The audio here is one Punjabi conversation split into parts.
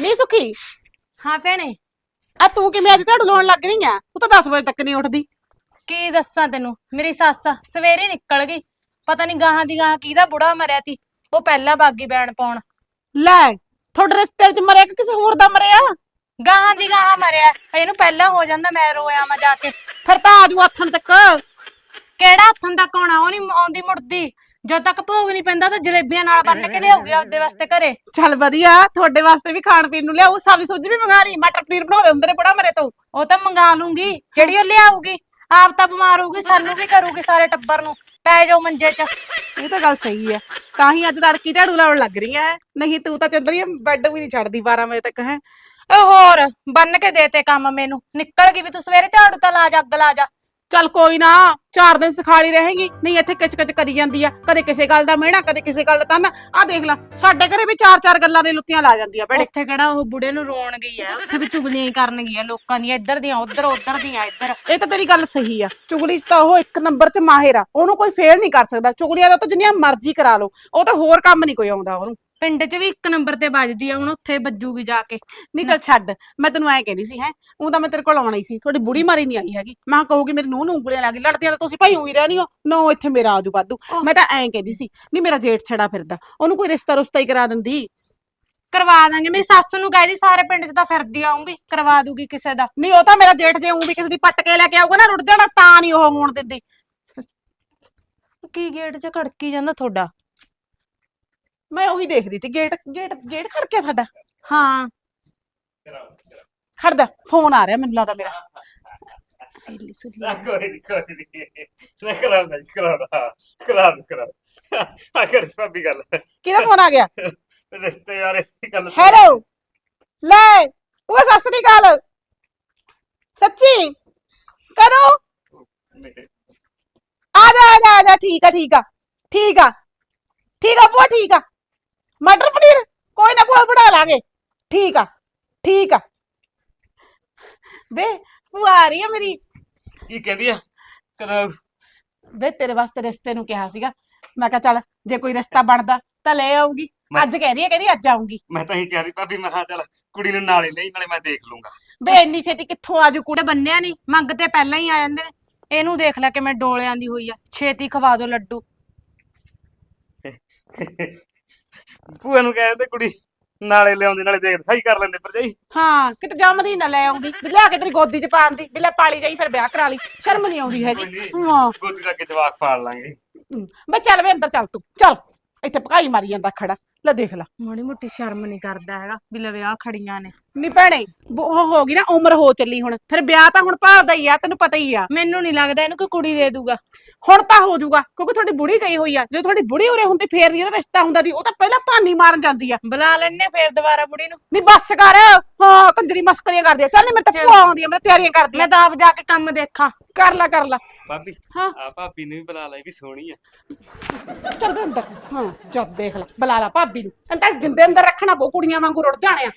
ਨਹੀਂ ਸੁਖੀ? ਹਾਂ ਭੈਣੇ। ਆ ਤੂੰ ਕਿਵੇਂ ਅੱਜ ਝਾੜੂ ਲਾਉਣ ਲੱਗ ਰਹੀ ਆ? ਤੂੰ ਤਾਂ 10 ਵਜੇ ਤੱਕ ਨਹੀਂ ਉੱਠਦੀ। ਕੀ ਦੱਸਾਂ ਤੈਨੂੰ? ਮੇਰੀ ਸੱਸ ਸਵੇਰੇ ਨਿਕਲ ਗਈ। ਪਤਾ ਨਹੀਂ ਗਾਹਾਂ ਦੀ ਗਾਹਾਂ ਕਿਹਦਾ ਬੁੜਾ ਮਰਿਆ ਤੀ ਉਹ ਪਹਿਲਾਂ ਬਾਗੀ ਬੈਣ ਪਾਉਣ। ਲੈ ਤੁਹਾਡੇ ਰਿਸ਼ਤੇ ਚ ਮਰਿਆ ਕਿ ਕਿਸੇ ਹੋਰ ਦਾ ਮਰਿਆ? ਗਾਹਾਂ ਦੀ ਗਾਹਾਂ ਮਰਿਆ। ਇਹਨੂੰ ਪਹਿਲਾਂ ਹੋ ਜਾਂਦਾ ਮੈਂ ਰੋਇਆ ਮੈਂ ਜਾ ਕੇ। ਫਿਰ ਤਾਂ ਆਜੂ ਆਥਣ ਤੱਕ। ਕਿਹੜਾ ਹੱਥਾਂ ਦਾ ਕੋਣਾ ਉਹ ਨਹੀਂ ਆਉਂਦੀ ਮੁੜਦੀ। ਜਦ ਤੱਕ ਭੋਗ ਨਹੀਂ ਪੈਂਦਾ ਤਾਂ ਜਲੇਬੀਆਂ ਨਾਲ ਬੰਨ ਕੇ ਲਿਆਉਗੀ ਆਪਦੇ ਵਾਸਤੇ ਘਰੇ। ਚੱਲ ਵਧੀਆ ਤੁਹਾਡੇ ਵਾਸਤੇ ਵੀ ਖਾਣ ਪੀਣ ਨੂੰ ਲਿਆਉ ਸਬਜ਼ੀ ਸੁਬਜ਼ੀ ਵੀ ਮੰਗਾ ਲਈ ਮਟਰ ਪਨੀਰ ਬਣਾ ਦੇ ਹੁੰਦੇ ਨੇ ਬੜਾ ਮਰੇ ਤੋਂ। ਉਹ ਤਾਂ ਮੰਗਾ ਲੂੰਗੀ ਜਿਹੜੀ ਉਹ ਲਿਆਊਗੀ ਆਪ ਤਾਂ ਬਿਮਾਰ ਹੋਊਗੀ ਸਾਨੂੰ ਵੀ ਕਰੂਗੀ ਸਾਰੇ ਟੱਬਰ ਨੂੰ ਪੈ ਜਾਓ ਮੰਜੇ 'ਚ। ਇਹ ਤਾਂ ਗੱਲ ਸਹੀ ਹੈ ਤਾਂ ਹੀ ਅੱਜ ਤੜਕੀ ਝਾੜੂ ਲਾਉਣ ਲੱਗ ਰਹੀ ਐ ਨਹੀਂ ਤੂੰ ਤਾਂ ਚੰਦਰੀ ਬੈੱਡ ਵੀ ਨਹੀਂ ਛੱਡਦੀ 12 ਵਜੇ ਤੱਕ ਹੈ। ਓ ਹੋਰ ਬੰਨ ਕੇ ਦੇਤੇ ਕੰਮ ਮੈਨੂੰ ਨਿਕਲ ਗਈ ਵੀ ਤੂੰ ਸਵੇਰੇ ਝਾੜੂ ਤਾਂ ਲਾ ਜਾ ਅੱਗ ਲਾ ਜਾ। ਚੱਲ ਕੋਈ ਨਾ ਚਾਰ ਦਿਨ ਸਿਖਾਲੀ ਰਹੇਗੀ। ਨਹੀਂ ਇੱਥੇ ਕਿਚ ਕਿਚ ਕਰੀ ਜਾਂਦੀ ਆ। ਕਦੇ ਕਿਸੇ ਗੱਲ ਦਾ ਮਿਹਣਾ ਕਦੇ ਕਿਸੇ ਗੱਲ ਦਾ ਤਾਨਾ। ਆ ਦੇਖ ਲੈ ਸਾਡੇ ਘਰੇ ਵੀ ਚਾਰ ਚਾਰ ਗੱਲਾਂ ਦੇ ਲੁੱਤੀਆਂ ਲਾ ਜਾਂਦੀ ਆ ਭੈਣੇ। ਉੱਥੇ ਕਿਹੜਾ ਉਹ ਬੁੜੇ ਨੂੰ ਰੋਣ ਗਈ ਆ ਉੱਥੇ ਵੀ ਚੁਗਲੀਆਂ ਹੀ ਕਰਨ ਗਈ ਆ ਲੋਕਾਂ ਦੀਆਂ ਇੱਧਰ ਦੀਆਂ ਉੱਧਰ ਉੱਧਰ ਦੀਆਂ ਇੱਧਰ। ਇਹ ਤਾਂ ਤੇਰੀ ਗੱਲ ਸਹੀ ਆ। ਚੁਗਲੀ 'ਚ ਤਾਂ ਉਹ ਇੱਕ ਨੰਬਰ 'ਚ ਮਾਹਿਰ ਆ। ਉਹਨੂੰ ਕੋਈ ਫੇਲ ਨਹੀਂ ਕਰ ਸਕਦਾ। ਚੁਗਲੀਆਂ ਦਾ ਤਾਂ ਜਿੰਨੀਆਂ ਮਰਜ਼ੀ ਕਰਾ ਲਓ। ਉਹ ਤਾਂ ਹੋਰ ਕੰਮ ਨਹੀਂ ਕੋਈ ਆਉਂਦਾ ਉਹਨੂੰ। ਪਿੰਡ 'ਚ ਵੀ ਇੱਕ ਨੰਬਰ ਤੇ ਵੱਜਦੀ ਆ ਹੁਣ ਉੱਥੇ ਵੱਜੂਗੀ ਜਾ ਕੇ। ਨਹੀਂ ਚੱਲ ਛੱਡ ਮੈਂ ਤੈਨੂੰ ਐਂ ਕਹਿੰਦੀ ਸੀ ਹੈ ਉਹ ਤਾਂ ਮੈਂ ਤੇਰੇ ਕੋਲ ਆਉਣਾ ਹੀ ਸੀ ਤੁਹਾਡੀ ਬੁੜੀ ਮਾਰੀ ਨਹੀਂ ਆਈ ਹੈਗੀ। ਮੈਂ ਕਿਹਾ ਕਹੂਗੀ ਮੇਰੇ ਨੂੰਹ ਨੂੰ ਉਂਗਲੀਆਂ ਲਾ ਕੇ ਲੜਦੀਆਂ ਤਾਂ ਤੁਸੀਂ ਭਾਈ ਉਹੀ ਰਹਿਣੀ ਹੋ ਨੋ ਇੱਥੇ ਮੇਰਾ ਆਜੂ ਵਾਧੂ। ਮੈਂ ਤਾਂ ਐਂ ਕਹਿੰਦੀ ਸੀ ਨਹੀਂ ਮੇਰਾ ਜੇਠ ਛੜਾ ਫਿਰਦਾ ਉਹਨੂੰ ਕੋਈ ਰਿਸ਼ਤਾ ਰੁਸ਼ਤਾ ਹੀ ਕਰਾ ਦਿੰਦੀ। ਕਰਵਾ ਦਾਂਗੇ ਮੇਰੀ ਸੱਸ ਨੂੰ ਕਹਿਦੀ ਸਾਰੇ ਪਿੰਡ 'ਚ ਤਾਂ ਫਿਰਦੀ ਆਉਂਗੀ ਕਰਵਾ ਦੂਗੀ ਕਿਸੇ ਦਾ। ਨਹੀਂ ਉਹ ਤਾਂ ਮੇਰਾ ਜੇਠ ਜੇ ਉਹ ਵੀ ਕਿਸੇ ਦੀ ਪੱਟ ਕੇ ਲੈ ਕੇ ਆਊਗਾ ਨਾ ਰੁੱਟ ਜਾਣਾ ਤਾਂ ਨਹੀਂ ਉਹ ਹੋਣ ਦਿੰਦੀ। ਕੀ ਗੇਟ 'ਚ ਖੜਕੀ ਜਾਂਦਾ ਤੁਹਾਡਾ? ਮੈਂ ਉਹੀ ਦੇਖਦੀ ਸੀ ਗੇਟ ਗੇਟ ਗੇਟ ਖੜਕਿਆ ਸਾਡਾ। ਹਾਂ। ਖੜਦਾ ਫੋਨ ਆ ਰਿਹਾ ਮੈਨੂੰ ਲੱਗਦਾ ਮੇਰਾ। ਸਹੇਲੀ ਸਹੇਲੀ। ਨਾ ਕੋਈ ਨਹੀਂ ਕੋਈ ਨਹੀਂ ਨਾ ਕਰਾ ਨਾ ਕਰਾ ਕਰਾ ਕਰਾ ਆ ਕਰ ਭਾਬੀ ਗੱਲ। ਕਿਹਦਾ ਫੋਨ ਆ ਗਿਆ? ਰਿਸ਼ਤੇ ਯਾਰ ਇਹ ਗੱਲ ਤਾਂ- ਹੈਲੋ ਲੈ ਉਹ ਸੱਸ ਦੀ ਗੱਲ ਸੱਚੀ? ਕਦੋਂ? ਨਹੀਂ, ਆ ਜਾ ਆ ਜਾ ਆ ਜਾ ਠੀਕ ਆ ਠੀਕ ਆ। ਠੀਕ ਆ। ਠੀਕ ਆ ਭੂਆ ਠੀਕ ਆ। ਮਟਰ ਪਨੀਰ? ਕੋਈ ਨਾ ਭੂਆ ਬਣਾ ਲਾਂਗੇ। ਠੀਕ ਆ ਠੀਕ ਆ। ਬੇ ਭੂਆ ਆ ਰਹੀ ਆ ਮੇਰੀ। ਕੀ ਕਹਿੰਦੀ ਆ? ਕਦੋਂ ਬੇ ਤੇਰੇ ਵਾਸਤੇ ਰਿਸ਼ਤੇ ਨੂੰ ਕਿਹਾ ਸੀਗਾ। ਮੈਂ ਕਿਹਾ ਚੱਲ ਜੇ ਕੋਈ ਰਿਸ਼ਤਾ ਬਣਦਾ ਤਾਂ ਲੈ ਆਊਗੀ। ਮੈਂ- ਅੱਜ ਕਹਿ ਰਹੀ ਹੈ ਕਹਿੰਦੀ ਅੱਜ ਆਉਂਗੀ ਮੈਂ ਤਾਂ ਹੀ ਕਿਹਾ ਸੀ ਭਾਬੀ ਮੈਂ ਕਿਹਾ ਚੱਲ ਕੁੜੀ ਨੂੰ ਨਾਲੇ ਲਈ ਨਾਲੇ ਮੈਂ ਦੇਖ ਲੂੰਗਾ। ਬੇ ਇੰਨੀ ਛੇਤੀ ਕਿੱਥੋਂ ਆਜੂ? ਕੁੜੀ ਕੁੜੇ ਬੰਨਿਆ ਨਹੀਂ ਮੰਗ ਤੇ ਪਹਿਲਾਂ ਹੀ ਆ ਜਾਂਦੇ ਨੇ। ਇਹਨੂੰ ਦੇਖ ਲੈ ਕਿਵੇਂ ਡੋਲਿਆਂ ਦੀ ਹੋਈ ਆ। ਛੇਤੀ ਖਵਾ ਦੋ ਲੱਡੂ। ਭੂਆ ਨੂੰ ਕਹਿ ਤੇ ਕੁੜੀ ਨਾਲੇ ਲਿਆਉਂਦੇ ਨਾਲੇ ਦੇਖ ਸਹੀ ਕਰ ਲੈਂਦੇ ਭਰਜਾਈ। ਹਾਂ ਕਿਤੇ ਜੰਮਦੀ ਨਾ ਲੈ ਆਉਂਦੀ। ਵੀ ਲਿਆ ਕੇ ਤੇਰੀ ਗੋਦੀ 'ਚ ਪਾਉਣ ਦੀ ਵੀ ਲੈ ਪਾਲੀ ਜਾਈ ਫਿਰ ਵਿਆਹ ਕਰਾ ਲਈ। ਸ਼ਰਮ ਨਹੀਂ ਆਉਂਦੀ ਹੈਗੀ। ਹਾਂ। ਗੋਦੀ ਲੱਗ ਕੇ ਜਵਾਕ ਪਾਲ ਲਾਂਗੇ। ਮੈਂ ਚੱਲ ਵੇ ਅੰਦਰ ਚੱਲ ਤੂੰ ਚੱਲ। ਇੱਥੇ ਭਕਾਈ ਮਾਰੀ ਜਾਂਦਾ ਖੜਾ। ਲੈ ਦੇਖ ਲੈ। ਮਾੜੀ ਮੋਟੀ ਸ਼ਰਮ ਨਹੀਂ ਕਰਦਾ ਹੈਗਾ ਵੀ ਲੈ ਵਿਆਹ ਖੜੀਆਂ ਨੇ। ਨੀ ਭੈਣੇ ਬ- ਉਹ ਹੋ ਗਈ ਨਾ ਉਮਰ ਹੋ ਚੱਲੀ ਹੁਣ। ਫਿਰ ਵਿਆਹ ਤਾਂ ਹੁਣ ਭਾਲਦਾ ਹੀ ਆ ਤੈਨੂੰ ਪਤਾ ਹੀ ਆ। ਮੈਨੂੰ ਨਹੀਂ ਲੱਗਦਾ ਇਹਨੂੰ ਕੋਈ ਕੁੜੀ ਦੇ ਦੂਗਾ। ਹੁਣ ਤਾਂ ਹੋ ਜਾਊਗਾ ਕਿਉਂਕਿ ਤੁਹਾਡੀ ਬੁੜੀ ਗਈ ਹੋਈ ਆ। ਜੇ ਤੁਹਾਡੀ ਬੁੜੀ ਉਰੇ ਹੁੰਦੀ ਫੇਰ ਨਹੀਂ ਇਹਦਾ ਰਿਸ਼ਤਾ ਹੁੰਦਾ ਦੀ ਉਹ ਤਾਂ ਪਹਿਲਾਂ ਭਾਨੀ ਮਾਰਨ ਜਾਂਦੀ ਆ। ਬੁਲਾ ਲੈਣੇ ਫੇਰ ਦੁਬਾਰਾ ਬੁੜੀ ਨੂੰ। ਨੀ ਬੱਸ ਕਰ ਹਾਂ ਕੰਜਰੀ ਮਸਕਰੀਆਂ ਕਰਦੀ ਆ। ਚੱਲ ਨੀ ਮੇਰੇ ਤਾਂ ਚੱਲ। ਭੂਆ ਆਉਂਦੀ ਆ ਮੈਂ ਤਿਆਰੀਆਂ ਕਰਦੀ ਆ। ਮੈਂ ਤਾਂ ਆਪ ਜਾ ਕੇ ਕੰਮ ਦੇਖਾਂ। ਕਰ ਲੈ ਕਰ ਲੈ। ਭਾਬੀ ਹਾਂ। ਆ ਭਾਬੀ ਨੂੰ ਵੀ ਬੁਲਾ ਲੈ ਵੀ ਸੋਹਣੀ ਆ। ਚੱਲ ਵੇ ਅੰਦਰ। ਹਾਂ ਜਦ ਦੇਖ ਲੈ ਬੁਲਾ ਲਾ ਭਾਬੀ ਨੂੰ। ਅੰਦਰ ਜਿੰਦੇ ਅੰਦਰ ਰੱਖਣਾ ਬਹੁ ਕੁੜੀਆਂ ਵਾਂਗੂ ਰੁੜ ਜਾਣੇ ਆ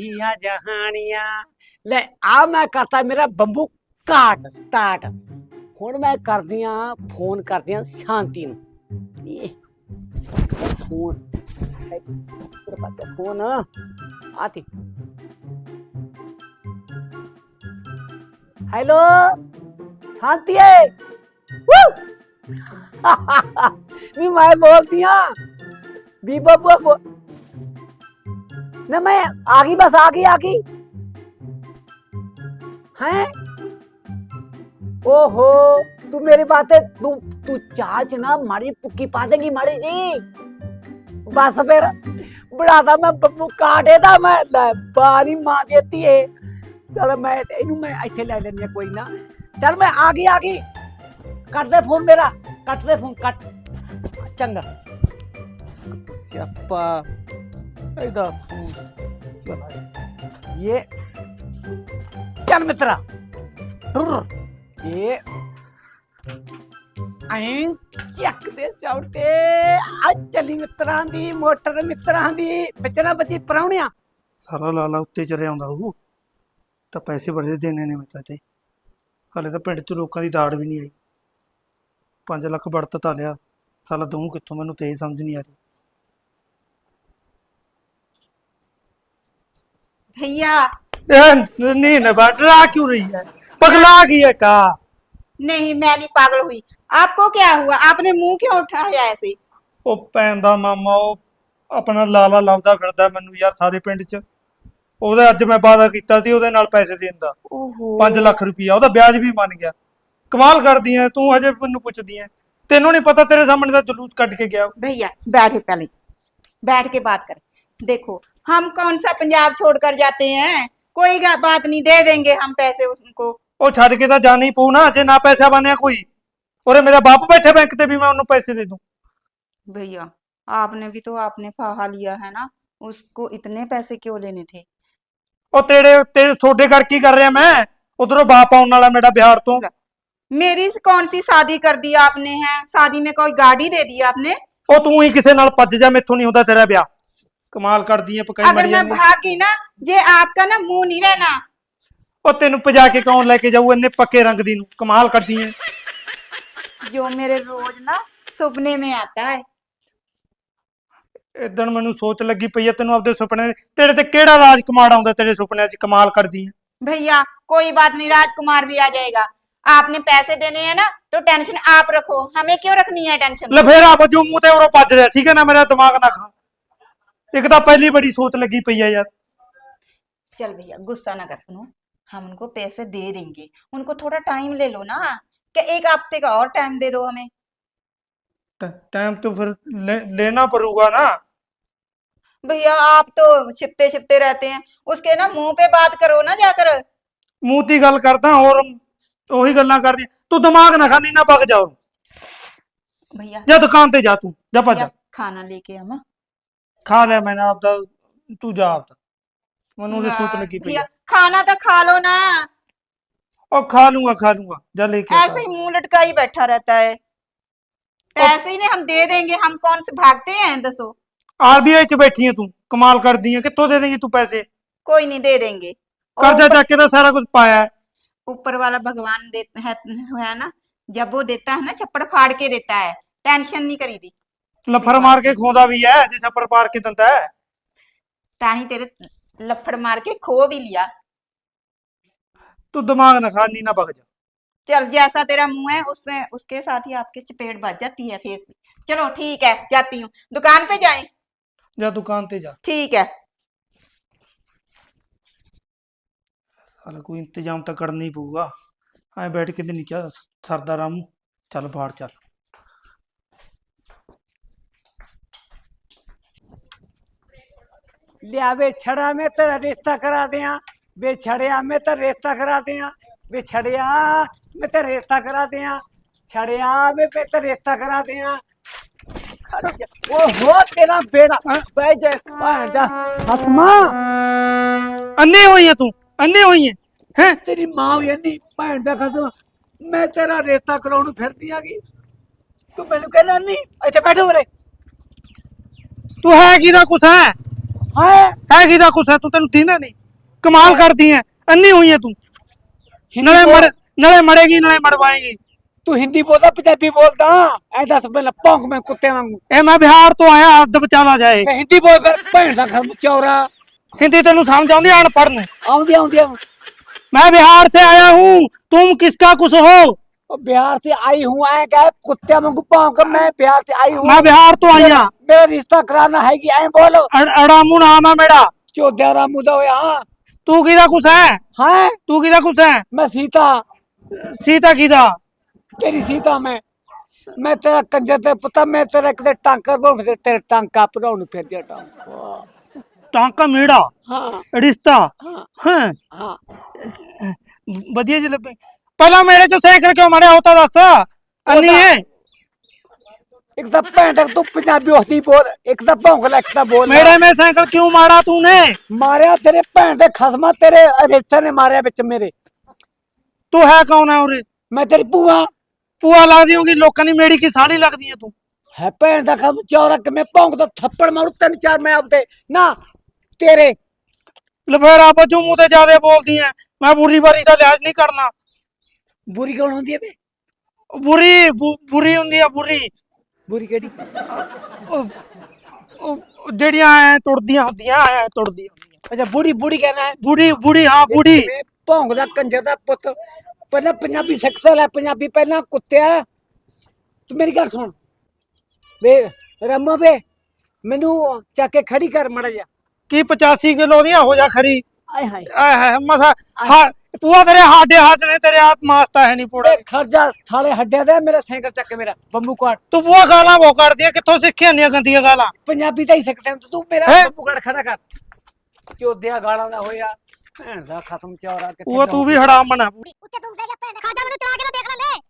ਯਾ ਜਹਾਨੀਆਂ। ਲੈ ਆ ਮੈਂ ਕਰਤਾ ਮੇਰਾ ਬੰਬੂ ਕਾਟ ਸਟਾਰਟ ਹੁਣ ਮੈਂ ਕਰਦੀਆਂ ਫੋਨ ਕਰਦੀਆਂ ਸ਼ਾਂਤੀ ਨੂੰ। ਇਹ ਫੋਨ। ਪਾਸ ਫੋਨ। ਆਤੀ हेलो? शांति है? मैं बोलती दिया बीबो बो ना मैं आ गई बस आ गई आ गई हैं? ओहो, तू मेरी बातें तू तू चाच ना, मारी पुक्की पा देगी मारी जी। बस फिर बढ़ाता मैं काटे था मैं बारी मार देती है। ਚਲ ਮੈਂ ਇਹਨੂੰ ਮੈਂ ਇੱਥੇ ਲੈ ਲੈਂਦੀ ਹਾਂ ਕੋਈ ਨਾ। ਚਲ ਮੈਂ ਆ ਗਈ ਆ ਗਈ। ਕੱਟ ਦੇ ਫੋਨ ਮੇਰਾ। ਕੱਟ ਦੇ ਫੋਨ ਕੱਟ। ਚੰਗਾ। ਕਿਆਪਾ ਇਹਦਾ ਫੋਨ। ਇਹ। ਚੱਲ ਮਿੱਤਰਾ। ਇਹ। ਐਂ ਚੱਕ ਦੇ ਚੌਟੇ ਅੱਜ ਚੱਲੀ ਮਿੱਤਰਾਂ ਦੀ ਮੋਟਰ ਮਿੱਤਰਾਂ ਦੀ। ਬਚਣਾ ਬਚੀ ਪਰਾਉਣਿਆ ਸਾਰਾ ਲਾਲਾ ਉੱਤੇ ਚੜਿਆ ਆਉਂਦਾ ਉਹ। ਤਾਂ ਪੈਸੇ ਬੜੇ ਦੇਣੇ ਨੇ ਮੈਂ ਤਾਂ ਤੇ ਹਾਲੇ ਤਾਂ ਪਿੰਡ 'ਚ ਲੋਕਾਂ ਦੀ ਦਾੜ ਵੀ ਨਹੀਂ ਆਈ 5 ਲੱਖ ਵੜਤ ਤਾਂ ਲਿਆ ਸਾਲਾ ਦਊਂ ਕਿੱਥੋਂ ਮੈਨੂੰ ਤੇ ਇਹ ਸਮਝ ਨਹੀਂ ਆ ਰਹੀ भैया ए, नहीं ना बात डरा क्यों रही है पगला गई है का नहीं मैं नहीं पागल हुई आपको क्या हुआ आपने मुंह क्यों उठाया ऐसे ਉਹ ਭੈਣ ਦਾ ਮਾਮਾ ਉਹ ਆਪਣਾ ਲਾਲਾ ਲੱਭਦਾ ਫਿਰਦਾ ਮੈਨੂੰ ਯਾਰ ਸਾਰੇ ਪਿੰਡ 'ਚ ਉਹਦੇ ਅੱਜ ਮੈਂ ਵਾਅਦਾ ਕੀਤਾ ਸੀ ਉਹਦੇ ਨਾਲ ਪੈਸੇ ਦੇਣ ਦਾ ओहो 5 ਲੱਖ ਰੁਪਈਆ ਉਹਦਾ ਵਿਆਜ ਵੀ ਮੰਨ ਗਿਆ ਕਮਾਲ ਕਰਦੀ ਐ ਤੂੰ ਹਜੇ ਮੈਨੂੰ ਪੁੱਛਦੀ ਐ ਤੈਨੂੰ ਨਹੀਂ ਪਤਾ ਤੇਰੇ ਸਾਹਮਣੇ ਤਾਂ ਜਲੂਸ ਕੱਢ ਕੇ ਗਿਆ भैया बैठे पहले बैठ के बात करें देखो हम कौन सा पंजाब छोड़कर जाते हैं कोई गा- बात नहीं दे देंगे हम पैसे उनको ਉਹ ਛੱਡ ਕੇ ਤਾਂ ਜਾਣਾ ਹੀ ਪਊ ਨਾ ਜੇ ਨਾ ਪੈਸਾ ਬਣਿਆ ਕੋਈ ਔਰੇ ਮੇਰਾ ਬਾਪ ਬੈਠੇ ਬੈਂਕ ਤੇ ਵੀ ਮੈਂ ਉਹਨੂੰ ਪੈਸੇ ਦੇ ਦੂੰ भैया आपने भी तो आपने फाहा लिया है ना उसको इतने पैसे क्यों लेने थे ਉਹ ਤੇਰੇ ਤੇਰੇ ਤੁਹਾਡੇ ਘਰ ਕੀ ਕਰ ਰਿਹਾ ਮੈਂ ਉਧਰੋਂ ਬਾਪ ਆਉਣ ਵਾਲਾ ਮੇਰਾ ਬਿਹਾਰ ਤੋਂ मेरी से कौन सी शादी कर दी आपने है शादी में कोई गाड़ी दे दी आपने ਉਹ ਤੂੰ ਹੀ ਕਿਸੇ ਨਾਲ ਭੱਜ ਜਾ ਮੈਥੋਂ ਨਹੀਂ ਹੁੰਦਾ ਤੇਰਾ ਵਿਆਹ ਕਮਾਲ ਕਰਦੀ ਐ ਪਕਾਈ अगर ਮਰੀ मैं ਜਾਂਦੀ भाग गई ना ये आपका ना मुंह नहीं रहना ਉਹ ਤੈਨੂੰ ਭਜਾ ਕੇ ਕੌਣ ਲੈ ਕੇ ਜਾਊ ਇੰਨੇ ਪੱਕੇ ਰੰਗ ਦੀ ਨੂੰ ਕਮਾਲ ਕਰਦੀ ਐ जो मेरे रोज ना सपने में आता है ਇਦਣ ਮੈਨੂੰ ਸੋਚ ਲੱਗੀ ਪਈ ਐ ਤੈਨੂੰ ਆਪਦੇ ਸੁਪਨੇ ਤੇਰੇ ਤੇ ਕਿਹੜਾ ਰਾਜਕੁਮਾਰ ਆਉਂਦਾ ਤੇਰੇ ਸੁਪਨਿਆਂ 'ਚ ਕਮਾਲ ਕਰਦੀ ਐ भैया कोई बात नहीं राजकुमार भी आ जाएगा आपने पैसे देने हैं ना तो टेंशन आप रखो हमें क्यों रखनी है टेंशन ਲਫੇਰਾ ਵਜੂ ਮੂੰਹ ਤੇ ਉਰੋਂ ਭੱਜ ਰਿਹਾ ਠੀਕ ਹੈ ਨਾ ਮੇਰਾ ਦਿਮਾਗ ਨਾ ਖਾ ਇੱਕ ਤਾਂ ਪਹਿਲੀ ਬੜੀ ਸੋਚ ਲੱਗੀ ਪਈ ਐ ਯਾਰ चल भैया गुस्सा ना कर सुनो हम उनको पैसे दे देंगे उनको थोड़ा टाइम ले लो ना कि एक हफ्ते का और टाइम दे दो हमें टाइम तो फिर ले, लेना पड़ेगा ना भैया आप तो छिपते छिपते रहते हैं उसके ना मुंह पे बात करो ना जाकर ਮੂੰਹ ਦੀ ਗੱਲ ਕਰਦਾ ਹੋਰ ਉਹੀ ਗੱਲਾਂ ਕਰਦੀ ਤੂੰ ਦਿਮਾਗ ਨਾ ਖਾਨੀ ਨਾ ਪੱਕ ਜਾ भैया ਜਾ ਦੁਕਾਨ ਤੇ ਜਾ ਤੂੰ ਜਾ ਭੱਜ भैया खाना लेके हम ਖਾ ਲਿਆ ਮੈਨੇ ਆਪਦਾ ਤੂੰ ਜਾ ਆਪਦਾ ਮੈਨੂੰ ਉਹਦੀ ਸੋਚ हाँ, ਲੱਗੀ ਪਈ भैया ਆ। खाना तो खा लो ना ਉਹ ਖਾ ਲੂੰਗਾ ਖਾ ਲੂੰਗਾ ਜਾ ਲੈ ਕੇ ਆ ऐसे ही मुंह लटका ही बैठा रहता है पैसे ही नहीं हम दे देंगे हम कौन से भागते हैं दसो ਆਰਬੀਆਈ ਚ ਬੈਠੀ ਹੈ ਤੂੰ ਕਮਾਲ ਕਰਦੀ ਹੈ ਕਿੱਥੋਂ ਦੇ ਦੇਂਗੀ ਤੂੰ ਪੈਸੇ कोई नहीं दे देंगे और ਕਰਜ਼ਾ ਚੱਕ ਕੇ ਤਾਂ ਸਾਰਾ ਕੁਝ ਪਾਇਆ ਹੈ। ऊपर वाला भगवान देता है, है ना जब वो देता है ना छप्पड़ फाड़ के देता है टेंशन नहीं करी दी ਲਫੜ ਮਾਰ ਕੇ ਖੋਂਦਾ ਵੀ ਹੈ ਜੇ ਛੱਪੜ ਪਾਰ ਕੇ ਦਿੰਦਾ ਹੈ ताही तेरे लफड़ मार के खो भी लिया ਤੂੰ ਦਿਮਾਗ ਨਾ ਖਾਨੀ ਨਾ ਪੱਕ ਜਾ चल जैसा तेरा मुंह है उससे उसके साथ ही आपके चपेट बज जाती है फेस पे चलो ठीक है जाती हूँ दुकान पे जाएं ਜਾ ਦੁਕਾਨ ਤੇ ਜਾ। ਠੀਕ ਹੈ। ਸਾਲਾ ਕੋਈ ਇੰਤਜ਼ਾਮ ਤਾਂ ਕਰਨਾ ਹੀ ਪਊਗਾ। ਐ ਬੈਠ ਕੇ ਤੇ ਨੀਚੇ ਸਰਦਾ ਰਾਮ ਚੱਲ ਬਾਹਰ ਚੱਲ। ਲਿਆ ਵੇ ਛੜਾ ਮੈਂ ਤੇਰਾ ਰਿਸ਼ਤਾ ਕਰਾ ਦਿਆਂ। ਵੇ ਛੜਿਆ ਮੈਂ ਤਾਂ ਰਿਸ਼ਤਾ ਕਰਾ ਦਿਆਂ। ਵੇ ਛੜਿਆ ਮੈਂ ਤਾਂ ਰਿਸ਼ਤਾ ਕਰਾ ਦਿਆਂ। ਛੜਿਆ ਵੇ ਮੈਂ ਤਾਂ ਰਿਸ਼ਤਾ ਕਰਾ ਦਿਆਂ। ਮਾਂ ਵੀ ਭੈਣ ਦਾ ਖਸਮ। ਮੈਂ ਤੇਰਾ ਰੇਤਾ ਕਰਾਉਣ ਨੂੰ ਫਿਰਦੀ ਆਗੀ ਤੂੰ ਮੈਨੂੰ ਕਹਿੰਦਾ ਇੱਥੇ ਬੈਠੋ ਤੂੰ ਹੈ ਕਿਹਦਾ ਕੁਛ ਹੈ? ਕਿਹਦਾ ਕੁਛ ਹੈ? ਤੂੰ ਤੈਨੂੰ ਦੀਂਦਾ ਨਹੀਂ। ਕਮਾਲ ਕਰਦੀ ਹੈ ਅੰਨੀ ਹੋਈ ਹੈ ਤੂੰ। ਨਾਲੇ ਮਰ ਨਾਲੇ ਮਰੇਗੀ ਨਾਲੇ ਮਰਵਾਏਗੀ। ਤੂੰ ਹਿੰਦੀ ਬੋਲਦਾ ਪੰਜਾਬੀ ਬੋਲਦਾ ਐ ਦੱਸ ਪਹਿਲਾਂ ਭੌਂਕ ਮੈਂ ਕੁੱਤੇ ਵਾਂਗੂ। ਇਹ ਮੈਂ ਬਿਹਾਰ ਤੋਂ ਆਇਆ ਅੱਧ ਬਚਾਵਾ ਜਾਏ ਮੈਂ ਹਿੰਦੀ ਬੋਲ ਕਰ ਭੈਣ ਦਾ ਖਰਮ ਚੌਰਾ। ਹਿੰਦੀ ਤੈਨੂੰ ਸਮਝ ਆਉਂਦੀ ਅਨਪੜ੍ਹ ਨੇ? ਆਉਂਦੀ ਆਉਂਦੀ ਆ। मैं बिहार से आया हूँ तुम किसका कुछ हो ਉਹ ਬਿਹਾਰ ਤੇ ਆਈ ਹੂੰ ਐ ਕਹਿ ਕੁੱਤੇ ਵਾਂਗੂ ਭੌਂਕ ਮੈਂ ਬਿਹਾਰ ਤੇ ਆਈ ਹੂੰ। ਮੈਂ ਬਿਹਾਰ ਤੋਂ ਆਇਆ ਮੇਰਾ ਰਿਸ਼ਤਾ ਕਰਾਣਾ ਹੈਗੀ ਐ ਬੋਲ। अड़, अड़ामू नाम है मेरा ਚੋਦਿਆ ਦਾ ਮੁਦਾ ਹੋਇਆ। ਹਾਂ तू किधा कुछ है ਹਾਂ? तू किधा कुछ है ਮੈਂ ਸੀਤਾ। ਸੀਤਾ किधा ਤੇਰੀ ਸੀਤਾ ਮੈਂ ਮੈਂ ਤੇਰਾ ਕੰਜਰ ਤੇ ਪੁੱਤਾ ਮੈਂ ਤੇਰਾ ਕਿਤੇ ਟਾਂਕਾ ਭੋਂ ਫਿਰ ਤੇਰੇ ਟਾਂਕਾ ਭਰਾਉਣ ਨੂੰ ਫਿਰ ਦਿਆ ਟਾਂਕਾ ਟਾਂਕਾ ਮੇੜਾ? ਹਾਂ। ਰਿਸ਼ਤਾ? ਹਾਂ। ਹਾਂ? ਵਧੀਆ ਜਿਹਾ ਲੱਭੇ। ਪਹਿਲਾਂ ਮੇਰੇ ਚ ਸੈਂਕੜ ਕਿਉਂ ਮਾਰਿਆ ਹੋਤਾ ਦੱਸ। ਅੰਨੀ ਹੈ ਇੱਕ ਤਾਂ ਭੈਂਦਰ ਤੂੰ ਪੰਜਾਬੀ ਉਸਦੀ ਬੋਲ ਇੱਕ ਤਾਂ ਭੌਂਕਲਾ ਇੱਕ ਤਾਂ ਬੋਲ ਮੇਰੇ ਮੈਂ ਸੈਂਕਲ ਕਿਉਂ ਮਾਰਾ ਤੂੰ ਨੇ ਮਾਰਿਆ ਤੇਰੇ ਭੈਣ ਦੇ ਖਸਮਾ ਤੇਰੇ ਰੇਸਰ ਨੇ ਮਾਰਿਆ ਵਿੱਚ ਮੇਰੇ। ਤੂੰ ਹੈ ਕੌਣ ਹੈ ਉਰੇ? ਮੈਂ ਤੇਰੀ ਭੂਆ। ਪੂਆ ਲਾਦੀ ਹੋਗੀ ਲੋਕਾਂ ਦੀ ਮੇੜੀ ਕੀ ਸਾੜੀ ਲੱਗਦੀ ਹੈ ਤੂੰ? ਹੈ ਭੈਣ ਦਾ ਖਾਬ ਚੌਰਾ ਕਿਵੇਂ ਭੌਂਕਦਾ ਥੱਪੜ ਮਾਰੂ ਤਿੰਨ ਚਾਰ ਮੈਂ ਆਪਦੇ। ਨਾ ਤੇਰੇ। ਲਫੇਰ ਆਪੋ ਚੋਂ ਮੂੰਹ ਤੇ ਜ਼ਿਆਦਾ ਬੋਲਦੀ ਐ। ਮੈਂ ਬੁਰੀ ਵਾਰੀ ਦਾ ਲਿਆਜ ਨਹੀਂ ਕਰਨਾ। ਬੁਰੀ ਕੌਣ ਹੁੰਦੀ ਐ ਬੇ? ਬੁਰੀ ਬੁਰੀ ਹੁੰਦੀ ਆ ਬੁਰੀ। ਬੁਰੀ ਕਿਹੜੀ? ਉਹ- ਜਿਹੜੀਆਂ ਐ ਤੁਰਦੀਆਂ ਹੁੰਦੀਆਂ ਐ ਤੁਰਦੀਆਂ ਅੱਛਾ ਬੁਰੀ ਬੁੜੀ ਕਹਿਣਾ ਹੈ? ਬੁੜੀ ਬੁੜੀ ਹਾਂ ਬੁੜੀ। ਕਿਵੇਂ ਭੌਂਕਦਾ ਕੰਜਰ ਦਾ ਪੁੱਤ। ਪਹਿਲਾਂ ਪੰਜਾਬੀ ਸਿੱਖਦਾ ਲੈ ਪੰਜਾਬੀ ਪਹਿਲਾਂ ਕੁੱਤਿਆ ਤੂੰ ਮੇਰੀ ਗੱਲ ਸੁਣ। ਵੇ ਰਮੋ ਵੇ ਮੈਨੂੰ ਚੱਕ ਕੇ ਖੜੀ ਕਰ ਮੜਾ ਜਾ ਕੀ 85 ਕਿਲੋ ਦੀਆਂ ਹੋ ਜਾ ਖਰੀ? ਆਏ ਹਾਏ। ਆਏ ਹਾਏ ਮਸਾ ਹਾਂ ਪੂਆ ਤੇਰੇ ਹਾਡੇ ਹੱਥ ਨੇ ਤੇਰੇ ਆਪ ਮਾਸਤਾ ਹੈ ਨਹੀਂ ਪੂੜਾ ਖਰਜਾ ਸਾਲੇ ਹੱਡਿਆ ਦੇ ਮੇਰਾ ਸਾਈਕਲ ਚੱਕ ਮੇਰਾ ਬੰਬੂ ਕਾਟ ਤੂੰ ਪੂਆ ਗਾਲਾਂ ਬੋ ਕਰਦੀਆਂ ਕਿੱਥੋਂ ਸਿੱਖੀਆਂ ਨੀਆਂ ਗੰਦੀਆਂ ਗਾਲਾਂ? ਪੰਜਾਬੀ ਤਾਂ ਹੀ ਸਿੱਖਦਾ ਤੂੰ ਤੂੰ ਮੇਰਾ ਹੈਂ? ਬੰਬੂ ਕਾਟ ਖੜਾ ਕਰ। ਚੋਦਿਆ ਗਾਲਾਂ ਦਾ ਹੋਇਆ ਭੈਣ ਦਾ ਖਤਮ ਚੌਰਾ ਕਿੱਥੇ ਪੂਆ ਤੂੰ ਵੀ ਹੜਾਮਣ ਆ। ਉੱਤੇ ਤੂੰ ਬਹਿ ਜਾ ਭੈਣ ਖਾ ਜਾ ਮੈਨੂੰ ਚਲਾ ਕੇ ਨਾ ਦੇਖ ਲੈਂਦੇ।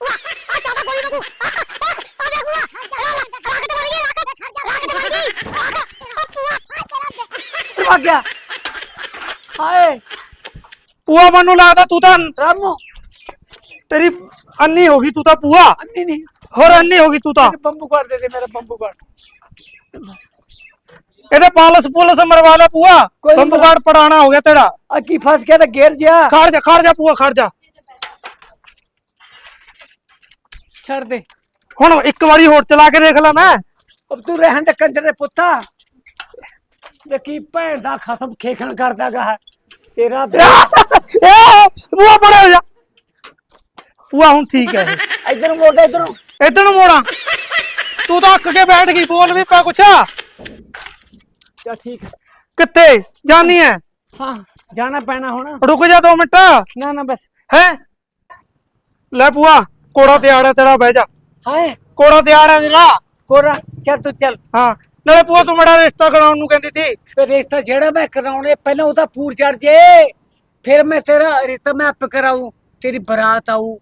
ਵਾ ਆ ਚਾਵਾ ਗੋਲੀ ਨੂੰ ਆ ਆ ਦੇਖ ਵਾ ਰਾਖ ਤੇ ਮਰ ਗਈ ਰਾਖ। ਤੇ ਮਰ ਗਈ। ਆ ਪੂਆ ਆ ਦੇ ਗਿਆ। ਹਾਏ। ਪੂਆ ਮੈਨੂੰ ਲੱਗਦਾ ਤੂੰ ਤਾਂ ਰਾਮੂ। ਤੇਰੀ ਅੰਨੀ ਹੋ ਗਈ ਤੂੰ ਤਾਂ ਪੂਆ। ਅੰਨੀ ਨਹੀਂ। ਹੋਰ ਅੰਨੀ ਹੋ ਗਈ ਤੂੰ ਤਾਂ। ਬੰਬੂ ਕਾਟ ਦੇ ਦੇ ਮੇਰਾ ਬੰਬੂ ਕਾਟ ਇਹਦੇ ਪਾਲਸ ਪੁਲਸ ਮਰਵਾ ਲੈ ਪੂਆ ਕੋਈ ਨੀ ਬੰਬੂਗਾੜ ਪੜਾਣਾ ਹੋ ਗਿਆ ਤੇਰਾ। ਆ ਕੀ ਫਸ ਗਿਆ ਤਾਂ ਗੇਰ ਜਿਆ ਖੜ ਜਾ ਖੜ ਜਾ ਪੂਆ ਖੜ ਜਾ। ਛੱਡ ਦੇ। ਹੁਣ ਇੱਕ ਵਾਰੀ ਹੋਰ ਚਲਾ ਕੇ ਦੇਖ ਲੈ ਮੈਂ। ਅਬ ਤੂੰ ਰਹਿਣ ਦੇ ਕੰਜਰ ਦੇ ਪੁੱਤਾ। ਇਹ ਕੀ ਭੈਣ ਦਾ ਖਸਮ ਖੇਖਣ ਕਰਦਾਗਾ ਤੇਰਾ ਏ! ਪੂਆ ਪੜੇ ਹੋ ਜਾ ਪੂਆ ਹੁਣ ਠੀਕ ਹੈ। ਇਧਰ ਮੋੜ ਇਧਰੋਂ ਇਧਰ ਨੂੰ ਮੋੜਾਂ। ਤੂੰ ਤਾਂ ਅੱਕ ਕੇ ਬੈਠ ਗਈ ਬੋਲ ਵੀ ਪਾ ਕੁਛ ਚਾ ਠੀਕ। ਕਿੱਥੇ? ਜਾਨੀ ਹੈ ਹਾਂ ਜਾਣਾ ਪੈਣਾ ਹੁਣ। ਰੁਕ ਜਾ 2 ਮਿੰਟ। ਨਾ ਨਾ ਬਸ। ਹੈ? ਲੈ ਪੂਆ ਕੋੜਾ ਤਿਆੜ ਹੈ ਤੇਰਾ ਬਹਿ ਜਾ। ਹਾਏ ਕੋੜਾ ਤਿਆੜ ਹੈ ਤੇਰਾ ਕੋਰਾ ਚੱਲ ਤੂੰ ਚੱਲ। ਹਾਂ। ਨਾਲੇ ਪੂਆ ਤੂੰ ਮੇਰਾ ਰਿਸ਼ਤਾ ਕਰਾਉਣ ਨੂੰ ਕਹਿੰਦੀ ਸੀ। ਰਿਸ਼ਤਾ ਜਿਹੜਾ ਮੈਂ ਕਰਾਉਣੇ ਪਹਿਲਾਂ ਉਹਦਾ ਪੂਰ ਚੜ ਜੇ। ਫਿਰ ਮੈਂ ਤੇਰਾ ਰਿਸ਼ਤਾ ਮੈਂ ਆਪ ਕਰਾਉ ਤੇਰੀ ਬਰਾਤ ਆਊ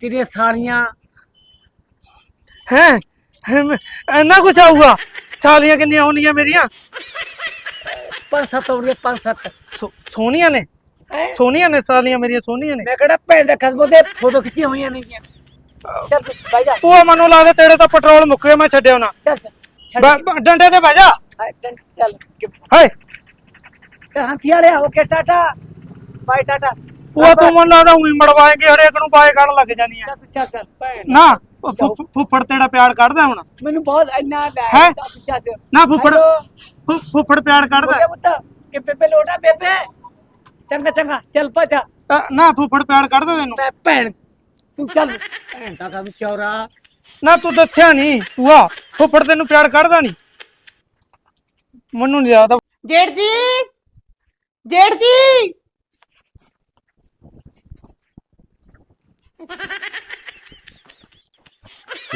ਤੇਰੀਆਂ ਸਾਲੀਆਂ। ਹੈ? ਇੰਨਾ ਕੁਛ ਆਊਗਾ? ਸਾਲੀਆਂ ਕਿੰਨੀਆਂ ਹੋਣੀਆਂ ਮੇਰੀਆਂ? ਪੰਜ ਸੱਤ ਹੋਣਗੇ ਪੰਜ ਸੱਤ। ਸੋ- ਸੋਹਣੀਆਂ ਨੇ? ਹੈਂ? ਸੋਹਣੀਆਂ ਨੇ ਸਾਲੀਆਂ ਮੇਰੀਆਂ ਸੋਹਣੀਆਂ ਨੇ? ਮੈਂ ਕਿਹੜਾ ਭੈਣ ਦੇ ਖਸਮੋ ਦੇ ਫੋਟੋ ਖਿੱਚੀ ਹੋਈਆਂ ਗੀਆਂ ਚੱਲ ਤੂੰ ਬਹਿ ਜਾ। ਪੂਆ ਮੈਨੂੰ ਲੱਗਦਾ ਤੇਰੇ ਤਾਂ ਪੈਟਰੋਲ ਮੁੱਕ ਗਿਆ ਮੈਂ ਛੱਡਿਆ ਨਾ। ਚੱਲ ਚੱਲ, ਛੱਡ। ਡੰਡੇ ਤੇ ਬਹਿ ਜਾ। ਹਾਏ, ਚੱਲ ਚੱਲ ਹਾਏ। ਕਹਾਂਤੀ ਵਾਲੇ ਓਕੇ ਟਾਟਾ? Bye tata. ਪੂਆ ਤੂੰ ਮੈਨੂੰ ਲੱਗਦਾ ਉਹੀ ਮੜਵਾਏਂਗੇ ਹਰੇਕ ਨੂੰ ਬਾਏ ਕਰਨ ਲੱਗ ਜਾਣੀ ਆ। ਚੱਲ ਚੱਲ ਚੱਲ ਭੈਣ। ਨਾ। ਉਹ ਫੁੱਫ- ਫੁੱਫੜ ਤੇਰਾ ਪਿਆਰ ਕੱਢਦਾ ਹੁਣ? ਮੈਨੂੰ ਬਹੁਤ ਇੰਨਾ ਲੈ ਹੈਂ? ਨਾ ਫੁੱਫੜ। ਫੁ- ਫੁੱਫੜ ਪਿਆਰ ਕੱਢਦਾ? ਪੁੱਤ ਕਿ ਬੇਬੇ ਲੋਟਾ ਬੇਬੇ। ਚੰਗਾ ਚੰਗਾ ਚੱਲ ਅ, ਨਾ ਫੁੱਫੜ ਪਿਆਰ ਕੱਢਦਾ ਤੈਨੂੰ? ਮੈਂ ਭੈਣ ਤੂੰ ਚੱਲ। ਭੈਣ ਦਾ ਕੰਮ ਚੌਰਾ। ਨਾ ਤੂੰ ਦੱਸਿਆ ਨਹੀਂ ਪੂਆ ਫੁੱਫੜ ਤੈਨੂੰ ਪਿਆਰ ਕੱਢਦਾ ਨਹੀਂ। ਮੈਨੂੰ ਨਹੀਂ ਲੱਗਦਾ ਜੇਠ ਜੀ ਜੇਠ ਜੀ।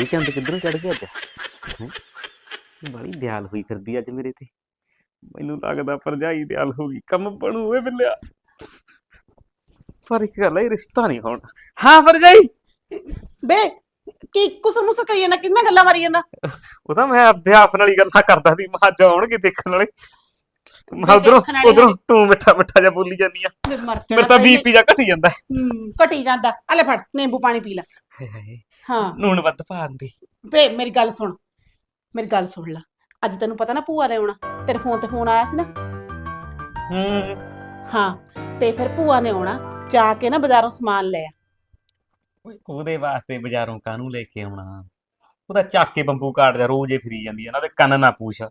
ਇਹ ਚੰਦ ਕਿੱਧਰੋਂ ਚੜ ਗਿਆ ਅੱਜ? ਬੜੀ ਦਿਆਲ ਹੋਈ ਫਿਰਦੀ ਅੱਜ ਮੇਰੇ ਤੇ। ਮੈਨੂੰ ਲੱਗਦਾ ਭਰਜਾਈ ਦਿਆਲ ਹੋ ਗਈ ਕੰਮ ਬਣੂ ਓਏ ਬਿੱਲਿਆ। ਪਰ ਇੱਕ ਗੱਲ ਹੈ ਰਿਸ਼ਤਾ ਨਹੀਂ ਹੋਣਾ। ਹਾਂ ਭਰਜਾਈ। ਬੇ ਕੀ ਕੁਸਰ ਮੁਸਰ ਕਹੀ ਨਾ ਕਿੰਨਾ ਗੱਲਾਂ ਮਾਰੀ ਜਾਂਦਾ? ਉਹ ਤਾਂ ਮੈਂ ਆਪਦੇ ਆਪ ਨਾਲ ਹੀ ਗੱਲਾਂ ਕਰਦਾ ਸੀ ਮਾ ਜਾਉਣਗੇ ਦੇਖਣ ਵਾਲੇ। ਮੈਂ ਉਧਰੋਂ ਉਧਰੋਂ ਤੂੰ ਮਿੱਠਾ ਮਿੱਠਾ ਜਿਹਾ ਬੋਲੀ ਜਾਂਦੀ ਆ। ਮਰ ਤਾਂ ਬੀਪੀ ਜਾ ਘਟੀ ਜਾਂਦਾ। ਘਟੀ ਜਾਂਦਾ। ਆ ਲੈ ਫੜ ਨਿੰਬੂ ਪਾਣੀ ਪੀ ਲੈ। ਹਾਏ ਹਾਏ। ਹਾਂ। ਨੂਣ ਵੱਧ ਪਾ ਦਿੰਦੀ ਵੇ ਮੇਰੀ ਗੱਲ ਸੁਣ। ਮੇਰੀ ਗੱਲ ਸੁਣ ਲੈ। ਅੱਜ ਤੈਨੂੰ ਪਤਾ ਨਾ ਭੂਆ ਨੇ ਆਉਣਾ। ਤੇਰੇ ਫੋਨ ਤੇ ਫੋਨ ਆਇਆ ਸੀ ਨਾ? ਹੂੰ। ਹਾਂ। ਤੇ ਫਿਰ ਭੂਆ ਨੇ ਆਉਣਾ। ਜਾ ਕੇ ਨਾ ਬਾਜ਼ਾਰੋਂ ਸਮਾਨ ਲੈ ਆ। ਓਏ ਉਹਦੇ ਵਾਸਤੇ ਬਾਜ਼ਾਰੋਂ ਕਾਹਨੂੰ ਲੈ ਕੇ ਆਉਣਾ? ਉਹਦਾ ਚੱਕ ਕੇ ਬੰਬੂ ਕਾਟ ਜਾ ਰੋਜ਼ ਹੀ ਫਿਰੀ ਜਾਂਦੀ ਆ ਨਾ ਤੇ ਕੰਨ ਨਾ ਪੂਛ।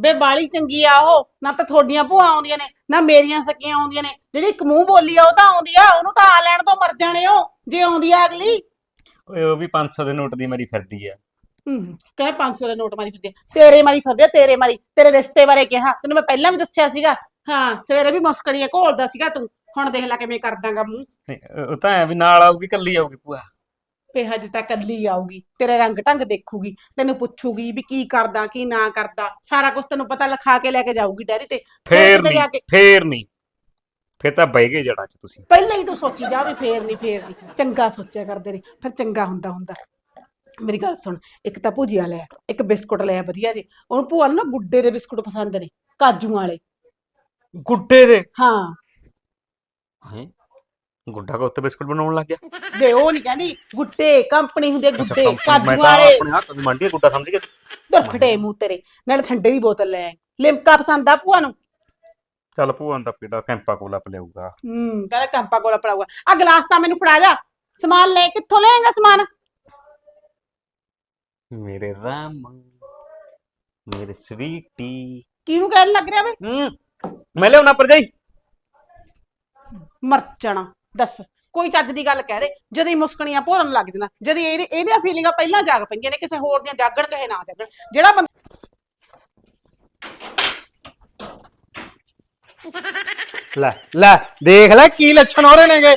ਬੇ ਬਾਲੀ ਚੰਗੀ ਆ ਉਹ। ਨਾ ਤਾਂ ਤੁਹਾਡੀਆਂ ਭੂਆ ਆਉਂਦੀਆਂ ਨੇ ਨਾ ਮੇਰੀਆਂ ਸਕੀਆਂ ਆਉਂਦੀਆਂ ਨੇ। ਜਿਹੜੀ ਇੱਕ ਮੂੰਹ ਬੋਲੀ ਆ ਉਹ ਤਾਂ ਆਉਂਦੀ ਆ। ਉਹਨੂੰ ਤਾਂ ਆ ਲੈਣ ਤੋਂ ਮਰ ਜਾਣੇ ਹੋ। ਜੇ ਆਉਂਦੀ ਆ ਅਗਲੀ। ਉਹ ਵੀ 500 ਦੇ ਨੋਟ ਦੀ ਮਰੀ ਫਿਰਦੀ ਆ। ਹੂੰ ਕਹਿੰਦਾ 500 ਦੇ ਨੋਟ ਮਾਰੀ ਫਿਰਦੇ ਆ। ਤੇਰੇ ਮਾਰੀ ਫਿਰਦੇ ਆ, ਤੇਰੇ ਮਾਰੀ। ਤੇਰੇ ਰਿਸ਼ਤੇ ਬਾਰੇ ਕਿਹਾ। ਤੈਨੂੰ ਮੈਂ ਪਹਿਲਾਂ ਵੀ ਦੱਸਿਆ ਸੀਗਾ। ਹਾਂ ਸਵੇਰੇ ਵੀ ਮੁਸਕੜੀਆਂ ਘੋਲਦਾ ਸੀਗਾ ਤੂੰ। ਹੁਣ ਦੇਖ ਲੈ ਕਿਵੇਂ ਕਰਦਾਂਗਾ ਮੂੰਹ। ਨਹੀਂ, ਉਹ ਤਾਂ ਐ ਵੀ ਨਾਲ ਆਊਗੀ ਕੱਲੀ ਆਊਗੀ ਭੂਆ। ਤੇ ਹਜੇ ਤਾਂ ਕੱਲੀ ਆਊਗੀ। ਤੇਰੇ ਰੰਗ ਢੰਗ ਦੇਖੂਗੀ। ਤੈਨੂੰ ਪੁੱਛੂਗੀ ਵੀ ਕੀ ਕਰਦਾ ਕੀ ਨਾ ਕਰਦਾ। ਸਾਰਾ ਕੁਝ ਤੈਨੂੰ ਪਤਾ ਲਿਖਾ ਕੇ ਲੈ ਕੇ ਜਾਊਗੀ ਡੈਰੀ ਤੇ। ਫੇਰ ਕਿਤੇ ਜਾ ਨਹੀਂ ਕੇ- ਫੇਰ ਨਹੀਂ। ਫੇਰ ਤਾਂ ਬਹਿ ਗਏ ਜੜਾਂ ਚ ਤੁਸੀਂ। ਪਹਿਲਾਂ ਹੀ ਤੂੰ ਸੋਚੀ ਜਾ ਵੀ ਫੇਰ ਨਹੀਂ ਫੇਰ ਨਹੀਂ ਚੰਗਾ ਸੋਚਿਆ ਕਰਦੇ ਨੇ ਫਿਰ ਚੰਗਾ ਹੁੰਦਾ ਹੁੰਦਾ। ਮੇਰੀ ਗੱਲ ਸੁਣ ਇੱਕ ਤਾਂ ਭੁਜੀਆ ਲੈ ਇੱਕ ਬਿਸਕੁਟ ਲੈ ਵਧੀਆ ਜੀ। ਉਹਨੂੰ ਭੂਆ ਨੂੰ ਨਾ ਗੁੱਡੇ ਦੇ ਬਿਸਕੁਟ ਪਸੰਦ ਨੇ ਕਾਜੂ ਵਾਲੇ। ਗੁੱਡੇ ਦੇ? ਹਾਂ। ਹੈ? ਗੁੱਡਾ ਕੋ ਉੱਤੇ ਬਿਸਕੁਟ ਬਣਾਉਣ ਲੱਗ ਗਿਆ? ਵੇ ਉਹ ਨਹੀਂ ਕਹਿੰਦੀ ਗੁੱਡੇ ਕੰਪਨੀ ਹੁੰਦੇ ਮੈਂ ਕਾਜੂ ਤਾਂ ਵਾਲੇ। ਆਪਣੇ ਹੱਥ ਦੀ ਮੰਡੀ ਗੁੱਡਾ ਸਮਝ ਗਿਆ ਦੁਰਫਟੇ ਮੂੰਹ ਤੇਰੇ। ਨਾਲੇ ਠੰਡੇ ਦੀ ਬੋਤਲ ਲੈ ਆਈ। ਲਿਮਕਾ ਪਸੰਦ ਆ ਭੂਆ ਨੂੰ? ਚੱਲ ਭੂਆ ਦਾ ਪੀੜਾ ਕੈਂਪਾ ਕੋਲਾ ਪਲਿਆਊਗਾ ਹੂੰ ਕਹਿੰਦਾ ਕੰਪਾ ਕੋਲ ਪੜਾਊਗਾ ਆ ਗਲਾਸ ਤਾਂ ਮੈਨੂੰ ਫੜਾ ਜਾ। ਸਮਾਨ ਲੈ ਕਿੱਥੋਂ ਲਿਆਏਗਾ ਸਮਾਨ? ਮੇਰੇ ਰਾਮ ਮੇਰੇ ਸਵੀਟੀ ਕਿਹਨੂੰ ਕਹਿਣ ਲੱਗ ਰਿਹਾ ਵੇ? ਹੂੰ ਮੈਂ ਲਿਆਉਣਾ ਭਰਜਾਈ ਮਰ ਜਾਣਾ ਦੱਸ। ਕੋਈ ਚੱਜ ਦੀ ਗੱਲ ਕਹਿ ਦੇ ਜਦੋਂ ਹੀ ਮੁਸਕਣੀਆਂ ਭੋਰਨ ਲੱਗ ਜਣਾ ਜਦੋਂ ਇਹਦੇ ਇਹਦੀਆਂ ਫੀਲਿੰਗਾਂ ਪਹਿਲਾਂ ਜਾਗ ਪਈਆਂ ਨੇ ਕਿਸੇ ਹੋਰ ਦੀਆਂ ਜਾਗਣ ਚਾਹੇ ਨਾ ਜਾਗਣ। ਜਿਹੜਾ ਬੰਦਾ ਲੈ ਲੈ ਦੇਖ ਲੈ ਕੀ ਲੱਛਣ ਹੋ ਰਹੇ ਨੇਗੇ।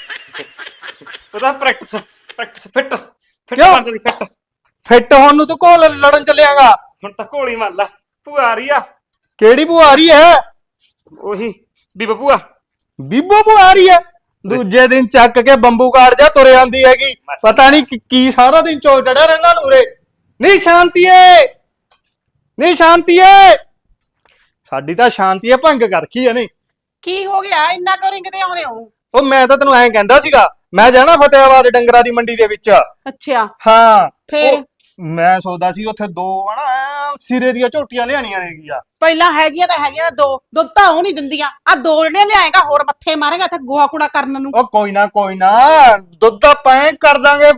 ਉਹਦਾ ਪ੍ਰੈਕਟਿਸ ਪ੍ਰੈਕਟਿਸ ਫਿੱਟ ਫਿੱਟ ਕਿਉਂ? ਮਾਰਦੀ ਫਿੱਟ ਫਿੱਟ ਹੋਣ ਨੂੰ ਤੂੰ ਕੋਲ ਲੜਨ ਚੱਲਿਆਗਾ। ਹੁਣ ਤਾਂ ਘੋਲੀ ਮੰਨ ਲਾ ਭੂਆ ਆ ਰਹੀ ਆ। ਕਿਹੜੀ ਭੂਆ ਆ ਰਹੀ ਹੈ? ਉਹੀ ਵੀ ਬਪੂਆ ਬੀਬੋ ਭੂਆ ਆ ਰਹੀ ਹੈ। ਦੂਜੇ ਦਿਨ ਚੱਕ ਕੇ ਬੰਬੂ ਕਾੜ ਜਾ ਤੁਰ ਆਂਦੀ ਹੈਗੀ। ਪਤਾ ਨਹੀਂ ਕੀ- ਕੀ ਸਾਰਾ ਦਿਨ ਚੌਕ ਚੜਿਆ ਰਹਿੰਦਾ ਨੂਰੇ। ਨਹੀਂ ਸ਼ਾਂਤੀਏ। ਨਹੀਂ ਸ਼ਾਂਤੀਏ। ਸਾਡੀ ਤਾਂ ਸ਼ਾਂਤੀਏ ਭੰਗ ਕਰ ਰੱਖੀ ਹੈ ਨਹੀਂ? ਕੀ ਹੋ ਗਿਆ? ਇੰਨਾ ਕਿਉਂ ਰਿੰਗਦੇ ਆਉਨੇ ਹੋ? ਉਹ ਮੈਂ ਤਾਂ ਤੈਨੂੰ ਐਂ ਕਹਿੰਦਾ ਸੀਗਾ ਮੈਂ ਜਾਣਾ ਫਤਿਆਬਾਦ ਡੰਗਰਾਂ ਦੀ ਮੰਡੀ ਦੇ ਵਿੱਚ। ਅੱਛਾ। ਹਾਂ। ਫੇਰ? ਉਹ ਮੈਂ ਸੋਚਦਾ ਸੀ ਉੱਥੇ ਦੋ ਹਨਾ ਐਨ ਸਿਰੇ ਦੀਆਂ ਝੋਟੀਆਂ ਲਿਆਣੀਆਂ ਨੇਗੀਆਂ। ਪਹਿਲਾਂ ਹੈਗੀਆਂ ਤਾਂ ਹੈਗੀਆਂ ਦੋ ਦੁੱਧ ਤਾਂ ਉਹ ਨਹੀਂ ਦਿੰਦੀਆਂ। ਆ ਦੋ ਜਿਹੜੀਆਂ ਲਿਆਏਗਾ ਹੋਰ ਮੱਥੇ ਮਾਰੇਗਾ ਇੱਥੇ ਗੋਹਾ ਕੂੜਾ ਕਰਨ ਨੂੰ। ਉਹ ਕੋਈ ਨਾ ਕੋਈ ਨਾ ਦੁੱਧ ਤਾਂ ਪੈ ਕਰ ਦਾਂਗੇ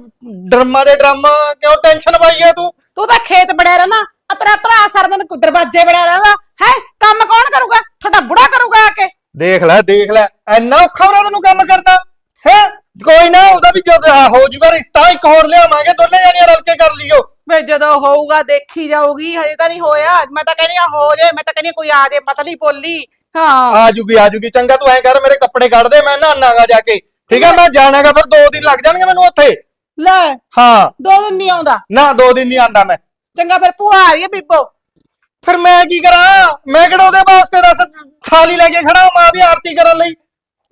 ਡਰਮਾ ਦੇ ਡਰਮ ਕਿਉਂ ਟੈਨਸ਼ਨ ਪਾਈ ਐ ਤੂੰ? ਤੂੰ ਤਾਂ ਖੇਤ ਬੜਿਆ ਰਹਿਣਾ। ਆ ਤੇਰਾ ਭਰਾ ਸਾਰਾ ਦਿਨ ਦਰਵਾਜ਼ੇ ਬੜਿਆ ਰਹਿੰਦਾ। ਹੈ? ਕੰਮ ਕੌਣ ਕਰੂਗਾ? ਤੁਹਾਡਾ ਬੁੜਾ ਕਰੂਗਾ ਆ ਕੇ। ਦੇਖ ਲੈ ਦੇਖ ਲੈ। ਐਨਾ ਔਖਾ ਉਹਨਾਂ ਤੈਨੂੰ ਕੰਮ ਕਰਨਾ। ਹੈ? ਕੋਈ ਨਾ ਉਹਦਾ ਵੀ ਜਦ ਆਹ ਹੋ ਜੂਗਾ ਰਿਸ਼ਤਾ ਇੱਕ ਹੋਰ ਲਿਆਵਾਂਗੇ ਦੋਨੇ ਜਾਣੀਆਂ ਰਲ ਕੇ ਕਰ ਲਿਓ। ਵੇ ਜਦੋਂ ਹੋਊਗਾ ਦੇਖੀ ਜਾਊਗੀ। ਹਜੇ ਤਾਂ ਨਹੀਂ ਹੋਇਆ। ਮੈਂ ਤਾਂ ਕਹਿੰਦੀ ਆ ਹੋ ਜੇ ਮੈਂ ਤਾਂ ਕਹਿੰਦੀ ਆ ਕੋਈ ਆ ਜੇ ਪਤਲੀ ਪੋਲੀ ਹਾਂ। ਆ ਜੂਗੀ ਆ ਜੂਗੀ। ਚੰਗਾ ਤੂੰ ਐਂ ਕਰ ਮੇਰੇ ਕੱਪੜੇ ਕੱਢ ਦੇ ਮੈਂ ਨਹਾਨਾਗਾ ਜਾ ਕੇ। ਠੀਕ ਹੈ ਮੈਂ ਜਾਣਾਗਾ ਫਿਰ ਦੋ ਦਿਨ ਲੱਗ ਜਾਣਗੇ ਮੈਨੂੰ ਉੱਥੇ। ਲੈ। ਹਾਂ। ਦੋ ਦਿਨ ਨਹੀਂ ਆਉਂਦਾ। ਨਾ ਦੋ ਦਿਨ ਨਹੀਂ ਆਂਦਾ ਮੈਂ। ਚੰਗਾ ਫਿਰ ਭੂਆ ਆ ਰਹੀ ਹੈ ਬੀਬੋ। ਫਿਰ ਮੈਂ ਕੀ ਕਰਾਂ? ਮੈਂ ਕਿਹੜਾ ਉਹਦੇ ਵਾਸਤੇ ਦੱਸ ਥਾਲੀ ਲੈ ਕੇ ਖੜਾ ਮਾਂ ਦੀ ਆਰਤੀ ਕਰਨ ਲਈ।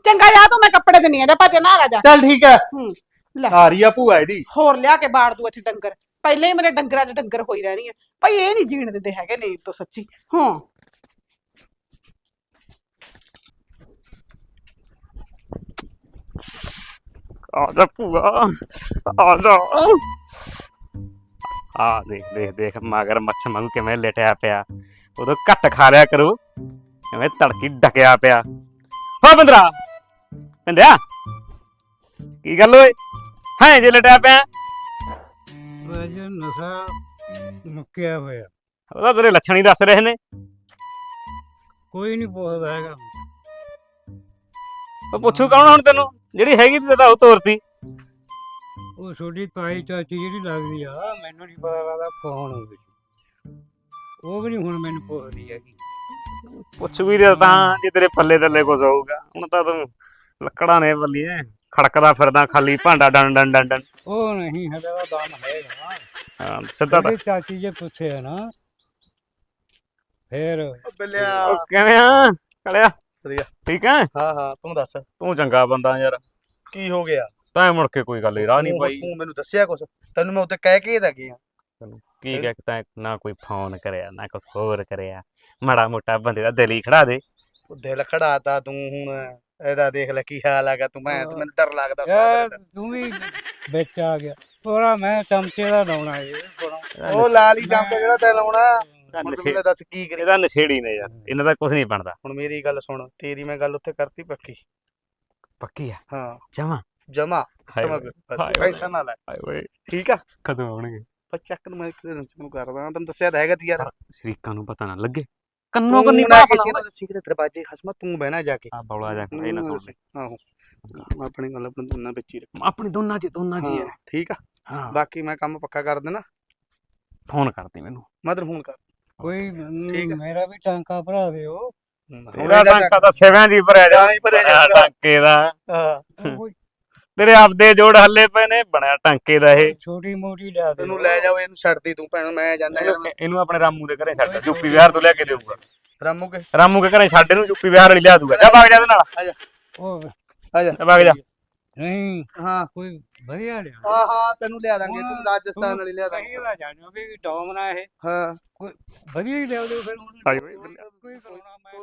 ਚੰਗਾ ਜਾ ਤੂੰ ਮੈਂ ਕੱਪੜੇ ਦਿੰਨੀ ਆ ਜਾ ਭੱਜ ਨਾ ਆ ਜਾ। ਚੱਲ ਠੀਕ ਹੈ। ਹੂੰ ਲੈ। ਆ ਰਹੀ ਆ ਭੂਆ ਇਹਦੀ। ਹੋਰ ਲਿਆ ਕੇ ਬਾੜ ਦੂ ਇੱਥੇ ਡੰਗਰ। ਪਹਿਲੇ ਹੀ ਮੇਰੇ ਡੰਗਰਾਂ 'ਚ ਡੰਗਰ ਹੋਈ ਰਹਿਣੀ ਹੈ ਭਾਈ ਇਹ ਨਹੀਂ ਜੀਣ ਦਿੰਦੇ ਹੈਗੇ ਨਹੀਂ ਤੋਂ ਸੱਚੀ। ਹਾਂ। ਆ ਜਾ ਭੂਆ ਆ ਜਾ। ਆ ਦੇਖ ਦੇਖ ਦੇਖ ਮਗਰ ਮੱਛ ਵਾਂਗੂ ਕਿਵੇਂ ਲਟਿਆ ਪਿਆ। ਉਦੋਂ ਘੱਟ ਖਾ ਲਿਆ ਕਰੂ ਕਿਵੇਂ ਤੜਕੀ ਡਕਿਆ ਪਿਆ। ਓ ਬੰਦਰਾ ਬੰਦਿਆ ਕੀ ਗੱਲ ਓਏ? ਹੈ ਜੇ ਲਟਿਆ ਪਿਆ। ਵਜਨ ਨਸ਼ਾ ਮੁੱਕਿਆ ਹੋਇਆ। ਉਹਦਾ ਤੇਰੇ ਲੱਛਣ ਹੀ ਦੱਸ ਰਹੇ ਨੇ। ਕੋਈ ਨਹੀਂ ਪੁੱਛਦਾ ਹੈਗਾ। ਉਹ ਪੁੱਛੂ ਕੌਣ ਹੁਣ ਤੈਨੂੰ? ਜਿਹੜੀ ਹੈਗੀ ਤੇ ਤਾਂ ਉਹ ਤੋਰਤੀ। ਉਹ ਛੋਟੀ ਤਾਈ ਚਾਚੀ ਜਿਹੜੀ ਲੱਗਦੀ ਆ ਮੈਨੂੰ ਨਹੀਂ ਪਤਾ ਲੱਗਦਾ ਕੌਣ ਹੁੰਦੀ ਉਹ ਵੀ ਨਹੀਂ ਹੁਣ ਮੈਨੂੰ ਪੁੱਛਦੀ ਹੈਗੀ। ਪੁੱਛ ਵੀ ਦੇ ਤਾਂ ਜੇ ਤੇਰੇ ਪੱਲੇ ਥੱਲੇ ਕੁਝ ਹੋਊਗਾ। ਹੁਣ ਤਾਂ ਤੂੰ ਲੱਕੜਾਂ ਨੇ ਬੱਲੀਏ ਖੜਕਦਾ ਫਿਰਦਾ ਖਾਲੀ ਭਾਂਡਾ ਡੰਡ ਡੰਡ ਡੰਡ। ਉਹ ਨਹੀਂ ਹਲੇ ਦਾ ਦਮ ਹੈਗਾ ਹਾਂ, ਸਿੱਧਾ ਤਾਂ। ਚਾਚੀ ਜੇ ਪੁੱਛਿਆ ਨਾ ਫੇਰ ਬਿੱਲਿਆ। ਉਹ ਕਿਵੇਂ ਆ? ਕਲਿਆ? ਵਧੀਆ। ਠੀਕ ਹੈ ਹਾਂ ਹਾਂ ਤੂੰ ਦੱਸ। ਤੂੰ ਚੰਗਾ ਬੰਦਾ ਯਾਰ। ਕੀ ਹੋ ਗਿਆ? ਤਾਂ ਮੁੜ ਕੇ ਕੋਈ ਗੱਲ ਹੀ ਰਾਹ ਨਹੀਂ ਤੂੰ- ਪਾਈ। ਤੂੰ ਮੈਨੂੰ ਦੱਸਿਆ ਕੁਛ? ਤੈਨੂੰ ਮੈਂ ਉੱਤੇ ਕਹਿ ਕੇ ਤਾਂ ਗਿਆ ਕੀ ਕਹਿ ਤਾਂ ਨਾ ਕੋਈ ਫੋਨ ਕਰਿਆ ਨਾ ਕੁਝ ਹੋਰ ਕਰਿਆ। ਮਾੜਾ ਮੋਟਾ ਬੰਦੇ ਦਾ ਦਿਲ ਹੀ ਖੜਾ ਦੇ। ਉਹ ਦਿਲ ਖੜਾਤਾ ਤੂੰ ਹੁਣ ਇਹਦਾ ਦੇਖ ਲੈ ਕੀ ਹਾਲ ਹੈਗਾ ਤੂੰ। ਮੈਂ ਤੂੰ ਮੈਨੂੰ ਡਰ ਲੱਗਦਾ ਯਾਰ ਸੁਣਾ ਤੂੰ ਵੀ ਵਿੱਚ ਆ ਗਿਆ। ਥੋੜਾ ਮੈਂ ਚਮਚੇ ਦਾ ਲਾਉਣਾ ਇਹ ਥੋੜਾ ਉਹ ਲਾਲ ਜੰਪ ਜਿਹੜਾ ਤੈ ਲਾਉਣਾ। ਹੁਣ ਤੂੰ ਨਸ਼ੇ- ਮੈਨੂੰ ਦੱਸ ਕੀ ਕਰੇ ਇਹਦਾ ਨਸ਼ੇੜੀ ਨੇ ਯਾਰ ਇਹਨਾਂ ਦਾ ਕੁਝ ਨਹੀਂ ਬਣਦਾ। ਹੁਣ ਮੇਰੀ ਗੱਲ ਸੁਣ ਤੇਰੀ ਮੈਂ ਗੱਲ ਉੱਥੇ ਕਰਤੀ ਪੱਕੀ। ਪੱਕੀ ਆ? ਹਾਂ। ਜਮਾ ਜਮਾ ਬਸ ਹਾਏ ਓਏ। ਪੈਸਾ ਨਾ ਲੈ। ਹਾਏ ਓਏ। ਠੀਕ ਆ? ਕਦੋਂ ਆਉਣਗੇ ਪਰ ਚੱਕ ਨੂੰ ਮੈਂ ਇੱਕ ਦਿਨ ਨੂੰ ਕਰਦਾ ਤੈਨੂੰ ਦੱਸਿਆ ਤਾਂ ਹੈਗਾ ਤੀ ਯਾਰ। ਸ਼ਰੀਕਾਂ ਨੂੰ ਪਤਾ ਨਾ ਲੱਗੇ। ਕੰਨੋਂ ਕੰਨੀ ਨਾ ਪਾ ਕਿਸੇ ਦਾ ਸਿੱਖ ਦੇ ਦਰਵਾਜ਼ੇ ਖਸਮਾ ਤੂੰ ਬਹਿਣਾ ਜਾ ਕੇ। ਆ ਬੌਲਾ ਜਾ ਕੇ ਇਹ ਨਾ ਸੁਣ ਲੈ। ਆਹੋ। ਆਪਣੀ ਗੱਲ ਆਪਣੇ ਦੋਨਾਂ ਵਿੱਚ ਹੀ ਰੱਖ। ਆਪਣੀ ਦੋਨਾਂ ਚ ਦੋਨਾਂ ਚ ਹੀ ਹਾਂ, ਹੈ। ਠੀਕ ਆ? ਹਾਂ। ਬਾਕੀ ਮੈਂ ਕੰਮ ਪੱਕਾ ਕਰ ਦੇਣਾ। ਫੋਨ ਕਰਦੀ ਮੈਨੂੰ। ਮੈਂ ਤੈਨੂੰ ਫੋਨ ਕਰ। ਕੋਈ ਠੀਕ ਆ। ਮੇਰਾ ਵੀ ਟਾਂਕਾ ਭਰਾ ਦਿਓ। ਹੁਣ ਇਹਦਾ ਟਾਂਕਾ ਤਾਂ ਸੇਵਿਆਂ ਦੀ ਭਰਿਆ ਜਾ ਹੀ ਭਰਿਆ ਜਾਊਗਾ। ਟਾਂਕੇ ਦਾ। ਹਾਂ, ਕੋਈ ਤੇਰੇ ਆਪਦੇ ਜੋੜ ਹੱਲੇ ਪਏ ਨੇ ਬਣਿਆ ਟਾਂਕੇ ਦਾ ਇਹ। ਛੋਟੀ ਮੋਟੀ ਲਿਆ ਦੇ। ਤੈਨੂੰ ਲੈ ਜਾਓ ਇਹਨੂੰ ਛੱਡਦੀ ਤੂੰ ਭੈਣ ਮੈਂ ਜਾਣਾ ਇਹਨੂੰ- ਇਹਨੂੰ ਆਪਣੇ ਰਾਮੂ ਦੇ ਘਰੇ ਛੱਡ ਯੂਪੀ ਬਿਹਾਰ ਤੋਂ ਲਿਆ ਕੇ ਦੇਊਗਾ। ਰਾਮੂ ਕੇ? ਰਾਮੂ ਦੇ ਘਰੇ ਛੱਡ ਇਹਨੂੰ ਯੂਪੀ ਬਿਹਾਰ ਵਾਲੀ ਲਿਆ ਦੂਗਾ ਜਾ ਭਾਗ ਜਾ ਇਹਦੇ ਨਾਲ। ਉਹ ਆ ਜਾ। ਜਾ ਭਾਗ ਜਾ। ਨਹੀਂ। ਹਾਂ। ਕੋਈ ਵਧੀਆ ਲਿਆ। ਹਾਂ ਹਾਂ ਤੈਨੂੰ ਲਿਆ ਦਾਂਗੇ ਤੂੰ ਰਾਜਸਥਾਨ ਵਾਲੀ ਲਿਆ ਦਾਂਗੇ। ਕਹੀਂ ਦਾ ਜਾਣੋ ਵੀ ਡੋਮਨਾ ਇਹ। ਹਾਂ। ਵਧੀਆ ਹੀ ਲਿਆ ਦਿਓ ਫਿਰ ਹਾਏ ਓਏ, ਕੋਈ ਕਰਾਉਣਾ ਮੈਂ।